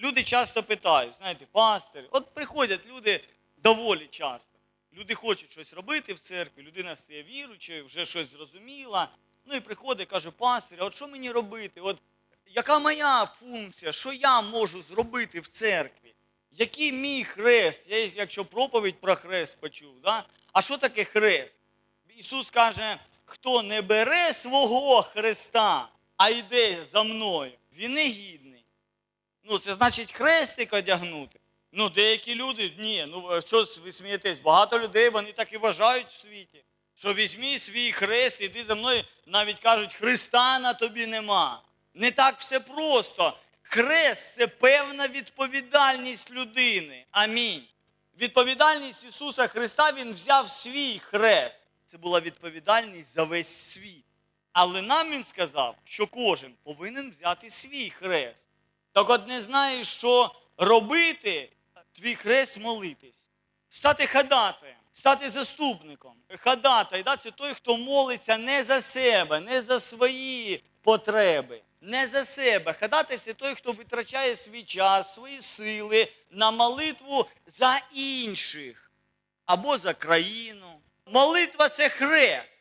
Люди часто питають, знаєте, пастир, от приходять люди доволі часто. Люди хочуть щось робити в церкві, людина стає віручою, вже щось зрозуміла. Ну і приходить і каже, пастир, а от що мені робити? От яка моя функція? Що я можу зробити в церкві? Який мій хрест? Я, якщо проповідь про хрест почув, да? а що таке хрест? Ісус каже, хто не бере свого хреста, а йде за мною, він не гідний. Ну, це значить хрестик одягнути. Ну, деякі люди, ні, ну що ви смієтесь? Багато людей вони так і вважають в світі. Що візьмі свій хрест, іди за мною, навіть кажуть, Христа на тобі нема. Не так все просто. Хрест це певна відповідальність людини. Амінь. Відповідальність Ісуса Христа Він взяв свій хрест. Це була відповідальність за весь світ. Але нам він сказав, що кожен повинен взяти свій хрест. Так от не знаєш, що робити, твій хрест молитись. Стати ходатаєм, стати заступником. Ходатай, да, це той, хто молиться не за себе, не за свої потреби, не за себе. Ходатай це той, хто витрачає свій час, свої сили на молитву за інших або за країну. Молитва це хрест.